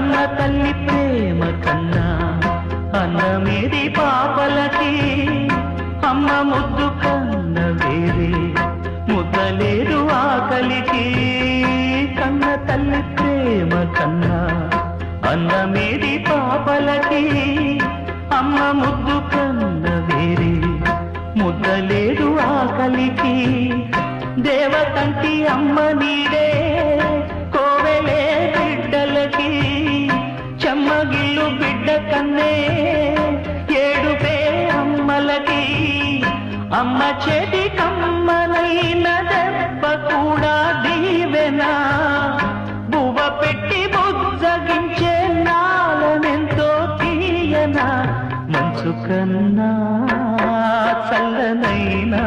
కన్న తల్లి ప్రేమ కన్నా అన్నమేది పాపలకి. అమ్మ ముద్దు కన్న వేరే ముద్దలేదు ఆకలికి. కన్న తల్లి ప్రేమ కన్నా అన్నమేది పాపలకి. అమ్మ ముద్దు కన్న వేరే ముద్దలేదు ఆకలికి. దేవతంటి అమ్మని తల్లు బిడ్డ కన్నే ఏడు పే అమ్మలకి. అమ్మ చెది కమ్మలైన దెబ్బ కూడా దీవెనా. బువ పెట్టి బుజ్జగించే నాలనెంతో తీయనా. మంచు కన్నా చల్లనైనా.